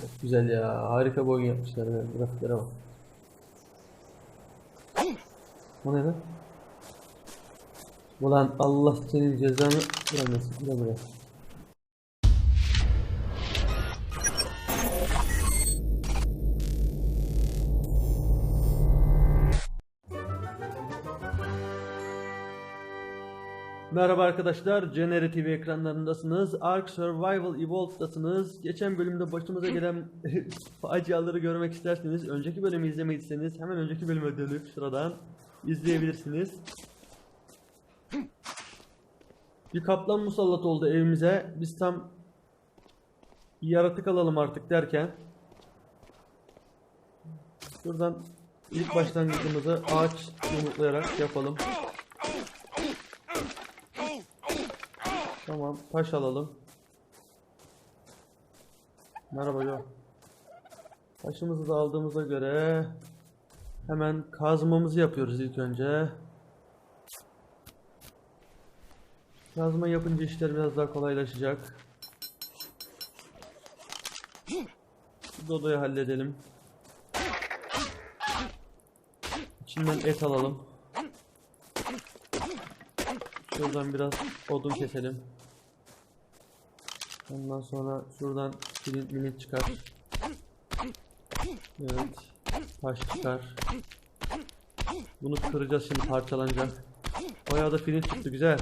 Çok güzel ya. Harika bir oyun yapmışlar. ya. Grafiklere bak. O ne lan? Ulan Allah senin cezanı vermesin. Gel buraya. Merhaba arkadaşlar, Cenere TV ekranlarındasınız. Ark Survival Evolved'dasınız. Geçen bölümde başımıza gelen faciaları görmek isterseniz, önceki bölümü izlemediyseniz hemen önceki bölüme dönüp şuradan izleyebilirsiniz. Bir kaplan musallat oldu evimize. Biz tam yaratık alalım artık derken şuradan ilk başlangıcımızı ağaç yumruklayarak yapalım. Tamam, taş alalım. Merhaba Joe. Taşımızı da aldığımıza göre hemen kazmamızı yapıyoruz ilk önce. Kazma yapınca işler biraz daha kolaylaşacak. Dodo'yu halledelim. İçinden et alalım. Şuradan biraz odun keselim. Ondan sonra şuradan flint minit çıkar. Evet. Taş çıkar. Bunu kıracağız şimdi parçalanacak. Bayağı da flint çıktı güzel.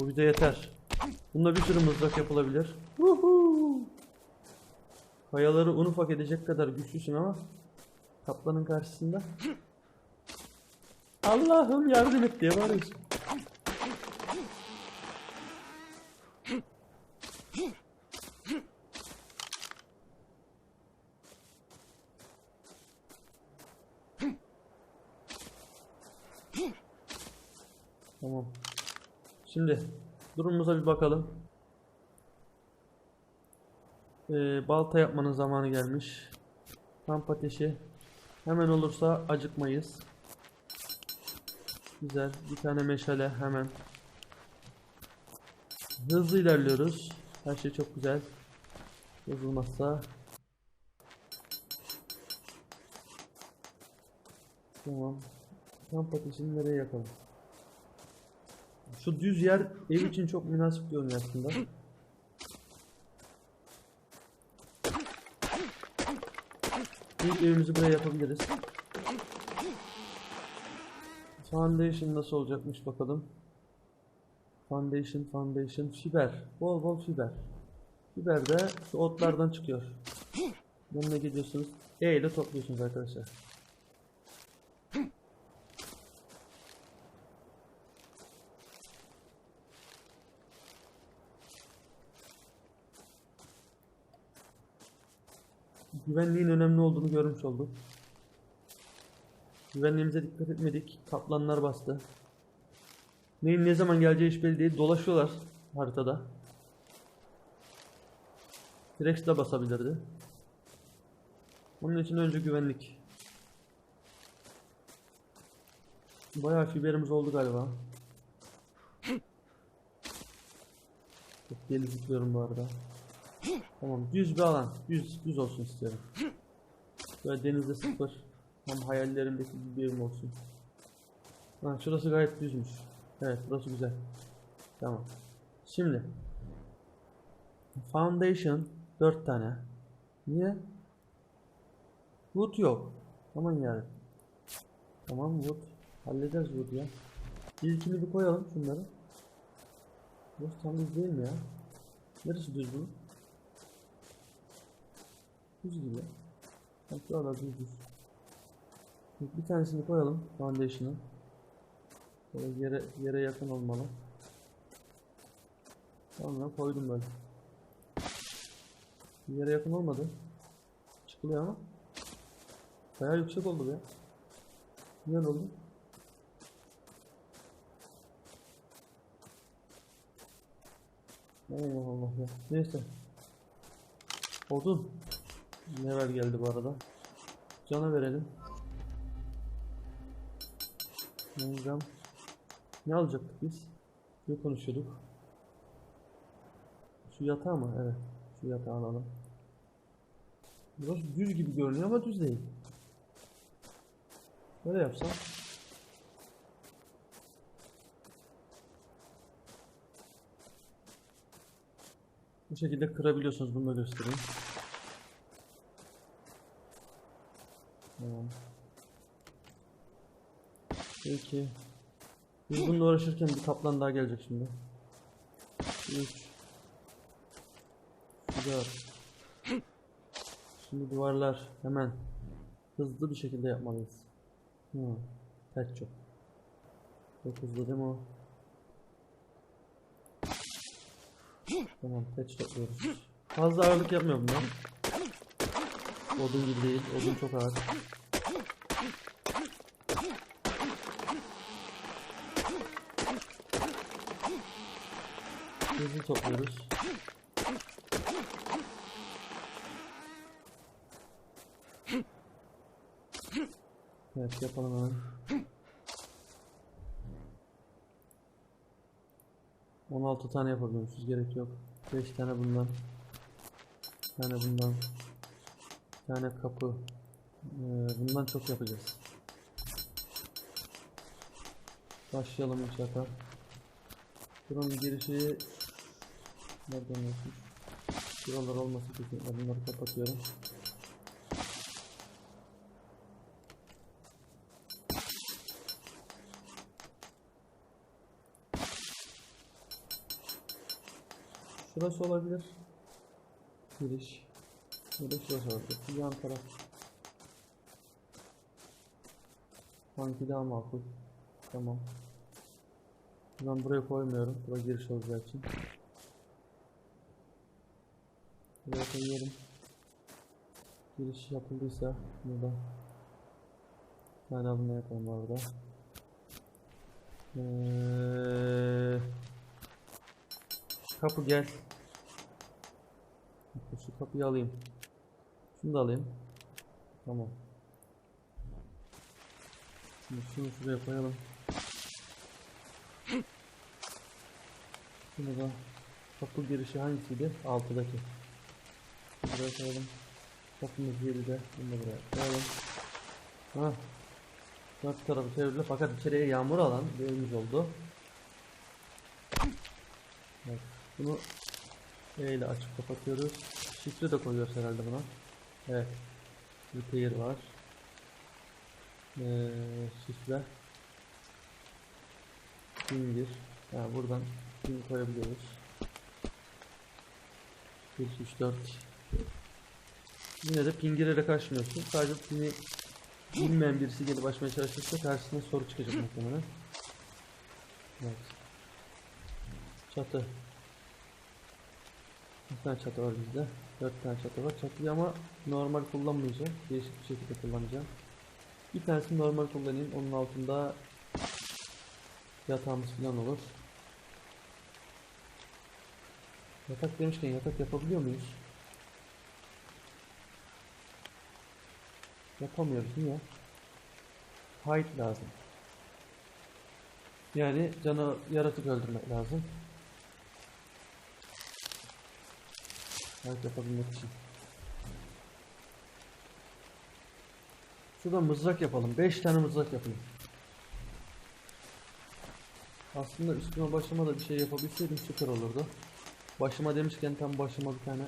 Bu bize yeter. Bunda bir sürü mızrak yapılabilir. Woohoo! Kayaları un ufak edecek kadar güçlüsün ama kaplanın karşısında Allah'ım yardım et diye bağırıyorsun. Tamam. Şimdi durumumuza bir bakalım. Ee, balta yapmanın zamanı gelmiş. Kamp ateşi hemen olursa acıkmayız. Güzel. Bir tane meşale hemen. Hızlı ilerliyoruz. Her şey çok güzel. Bozulmazsa. Tamam. Kamp ateşini nereye yakalım? Şu düz yer ev için çok münasip görünüyor aslında. İlk evimizi buraya yapabiliriz. Foundation nasıl olacakmış bakalım. Foundation, foundation, fiber. Bol bol fiber. Fiber de şu otlardan çıkıyor. Yanına gidiyorsunuz. E ile topluyorsunuz arkadaşlar. Güvenliğin önemli olduğunu görmüş olduk. Güvenliğimize dikkat etmedik. Kaplanlar bastı. Neyin ne zaman geleceği hiç belli değil. Dolaşıyorlar haritada. T-Rex de basabilirdi. Onun için önce güvenlik. Bayağı fiberimiz oldu galiba. Çok deli bu arada. Tamam düz bir alan. Düz, düz olsun istiyorum. Böyle denizde sıfır. Tam hayallerimdeki gibi bir olsun. Ha, şurası gayet düzmüş. Evet burası güzel. Tamam. Şimdi. Foundation 4 tane. Niye? Wood yok. Aman yani. Tamam wood. Hallederiz wood ya. İlkini bir koyalım şunları. Burası tam düz değil mi ya? Neresi düz bu? Düz gibi. Bak şuralar düz düz. Bir tanesini koyalım foundation'ı. Böyle yere yere yakın olmalı. Sonra koydum böyle. Yere yakın olmadı. Çıkılıyor ama. Bayağı yüksek oldu be. Öyle oldu? Allah Allah ya. Neyse. Odun. Neler geldi bu arada. Cana verelim. Alacağım? Ne alacaktık biz? Ne konuşuyorduk? Şu yatağı mı? Evet. Şu yatağı alalım. Burası düz gibi görünüyor ama düz değil. Böyle yapsam. Bu şekilde kırabiliyorsunuz. Bunu da göstereyim. Tamam. Peki. Biz bununla uğraşırken bir kaplan daha gelecek şimdi. 3 4 Şimdi duvarlar hemen hızlı bir şekilde yapmalıyız. Hı. Kaç çok. 9'da değil mi o? Tamam patch topluyoruz. Fazla ağırlık yapmıyor bunlar. Odun gibi değil. Odun çok ağır. Hızlı topluyoruz. Evet yapalım hemen. 16 tane yapabiliyormuşuz gerek yok. 5 tane bundan. Bir tane bundan. Tane kapı. Ee, bundan çok yapacağız. Başlayalım inşaata. Buranın girişi nereden olsun? Şuralar olması kesinlikle bunları kapatıyorum. Şurası olabilir. Giriş. Ya da şurası olabilir. Bu yan taraf. Sanki daha makul. Tamam. Ben buraya koymuyorum. Buraya giriş olacağı için. Buraya koyuyorum. Giriş yapıldıysa burada. Hala bunu yapalım orada. Ee, kapı gel. Şu kapıyı alayım. Şunu da alayım. Tamam. Şimdi şunu şuraya koyalım. Şunu da kapı girişi hangisiydi? Altıdaki. Buraya koyalım. Kapımız 7'de. Bunu buraya koyalım. Ha. Dört tarafı çevirdi fakat içeriye yağmur alan bir evimiz oldu. Evet. Bunu E ile açıp kapatıyoruz. Şifre de koyuyoruz herhalde buna. Evet. Repair var. Ee, şifre. Finger. Yani buradan pin koyabiliyoruz. 1, 2, 3, 4. Yine de pin girerek açmıyorsun. Sadece pini bilmeyen birisi gelip açmaya çalışırsa karşısına soru çıkacak muhtemelen. Evet. Çatı. Bir tane çatı var bizde. Dört tane çatı var. Çatıyı ama normal kullanmayacağım. Değişik bir şekilde kullanacağım. Bir tanesini normal kullanayım. Onun altında yatağımız falan olur. Yatak demişken yatak yapabiliyor muyuz? Yapamıyoruz niye? Hide lazım. Yani canı yaratık öldürmek lazım. Hide yapabilmek için. Şurada mızrak yapalım. 5 tane mızrak yapayım. Aslında üstüme başıma da bir şey yapabilseydim süper olurdu. Başıma demişken tam başıma bir tane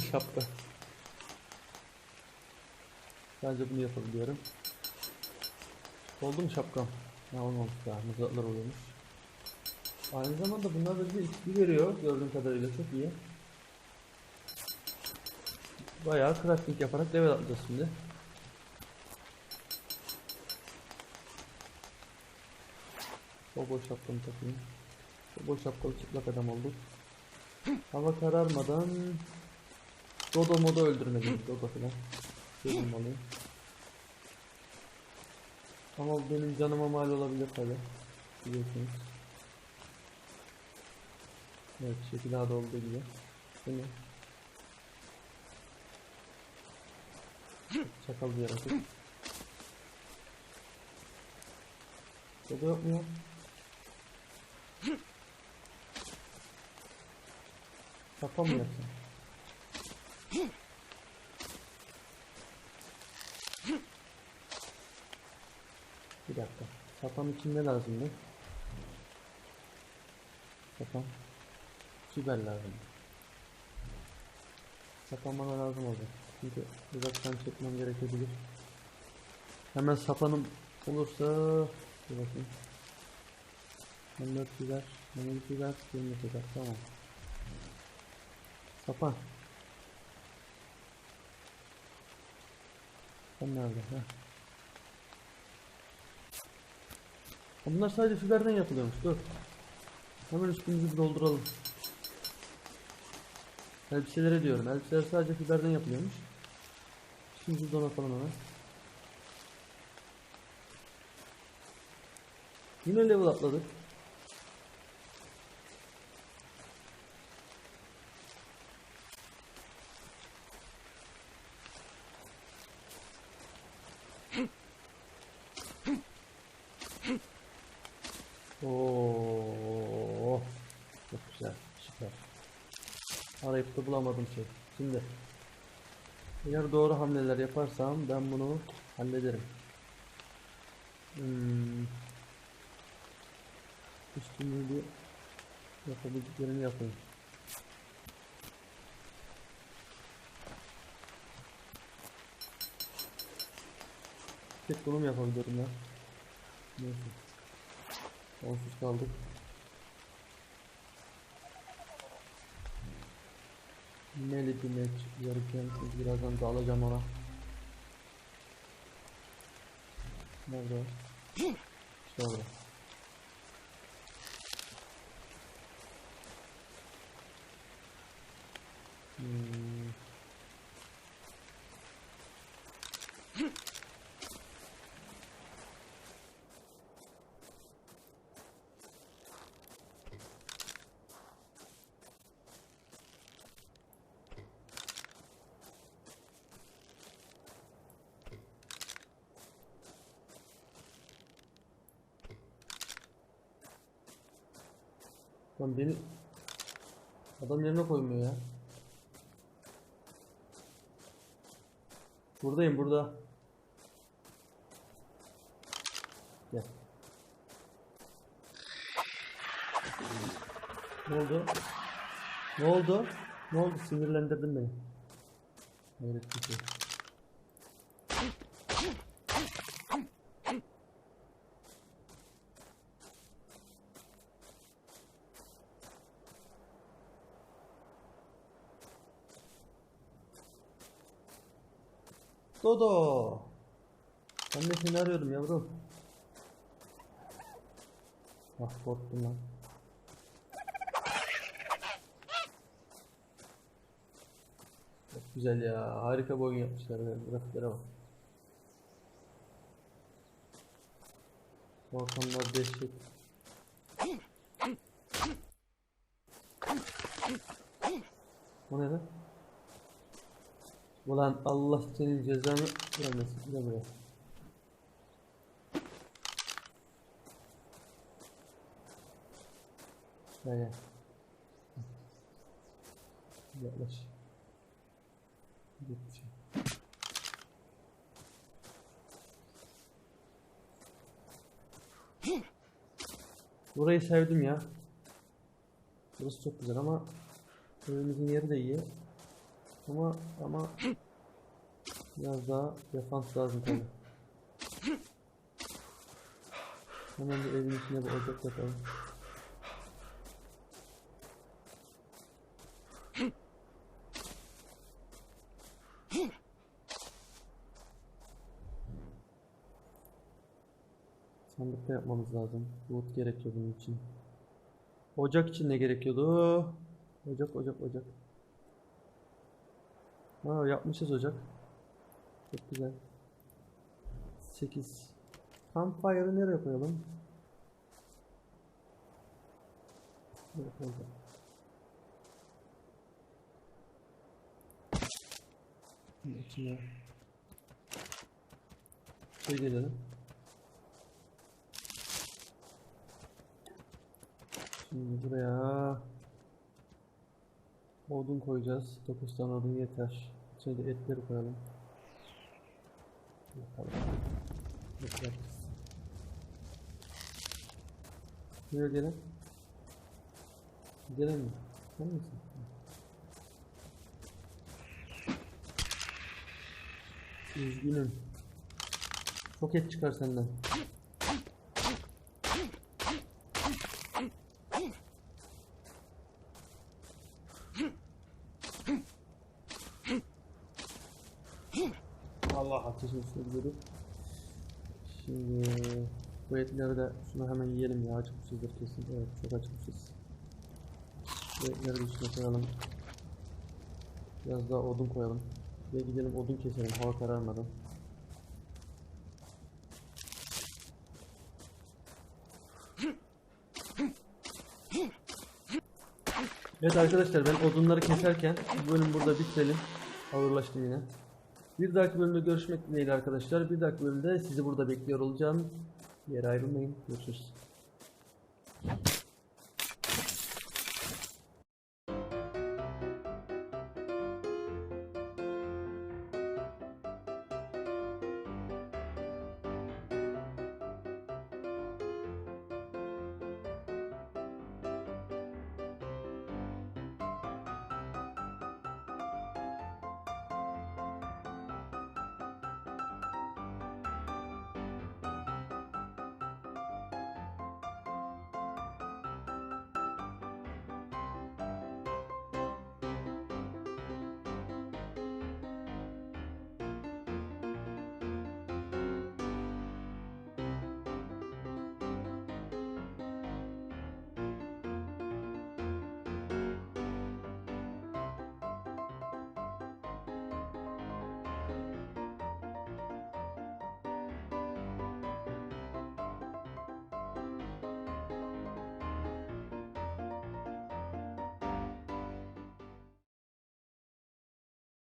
şapka. Sadece bunu yapabiliyorum. Oldu mu şapkam? Ha olmamış daha. Mızraklar oluyormuş. Aynı zamanda bunlar da bize XP veriyor gördüğüm kadarıyla çok iyi. Bayağı crafting yaparak level atacağız şimdi. Bobo şapkamı takayım. Bobo şapkalı çıplak adam olduk. Hava kararmadan Dodo moda öldürmeliyiz Dodo filan. Görünmeliyim. Ama bu benim canıma mal olabilir tabi. Biliyorsunuz. Evet şekillerde olduğu gibi. Bu ne? Çakal bir yaratık. Burada yok mu? Şaka mı yapsın? Bir dakika. Sapan için ne lazımdı? Sapan. Siber lazım. Sapan bana lazım olacak. Çünkü uzaktan çekmem gerekebilir. Hemen sapanım olursa bir bakayım. Hemen fiber, hemen fiber, hemen fiber. Tamam. Sapan. Sen nerede? Heh. Bunlar sadece fiberden yapılıyormuş. Dur. Hemen üstümüzü dolduralım. Elbiselere diyorum. Elbiseler sadece fiberden yapılıyormuş. Şimdi donatalım hemen. Yine level atladık. Oo, çok güzel, süper. Arayıp da bulamadım şey. Şimdi eğer doğru hamleler yaparsam ben bunu hallederim. Hmm. Üstünlüğü bir yapabildiklerini yapayım. Tek bunu mu yapabilirim ya? Neyse. Onsuz kaldık. Meli bir net yarıken birazdan da alacağım ona. Nerede o? Lan beni adam yerine koymuyor ya. Buradayım burada. Gel. Ne oldu? Ne oldu? Ne oldu? Sinirlendirdin beni. Hayret bir şey. Dodo. Ben de seni arıyordum yavrum. Ah korktum lan. Çok güzel ya. Harika bir oyun yapmışlar. ya. Grafiklere bak. Ortamlar dehşet. O ne lan? Ulan Allah senin cezanı vermesin. Gel buraya. Gel gel. Yaklaş. Git. Burayı sevdim ya. Burası çok güzel ama evimizin yeri de iyi. Ama ama biraz daha defans lazım tabii. Hemen bir evin içine bir ocak yapalım. Sandıkta yapmamız lazım. Wood gerekiyor bunun için. Ocak için ne gerekiyordu? Ocak, ocak, ocak. Ha yapmışız ocak. Çok güzel. 8. Campfire'ı nereye koyalım? Nereye koyalım? İçine şey gelelim. Şimdi buraya Odun koyacağız. 9 tane odun yeter. Şimdi etleri koyalım. Yapalım. Yeter. Buraya gelin. Gelin mi? Sen misin? Üzgünüm. Çok et çıkar senden. Üstüne gidiyordu. Şimdi bu etleri de şunu hemen yiyelim ya acıkmışızdır kesin. Evet çok acıkmışız. Bu etleri de üstüne koyalım. Biraz daha odun koyalım. Ve gidelim odun keselim hava kararmadan. Evet arkadaşlar ben odunları keserken bu bölüm burada bitirelim. Ağırlaştı yine. Bir dahaki bölümde görüşmek dileğiyle arkadaşlar. Bir dahaki bölümde sizi burada bekliyor olacağım. Bir yere ayrılmayın. Görüşürüz.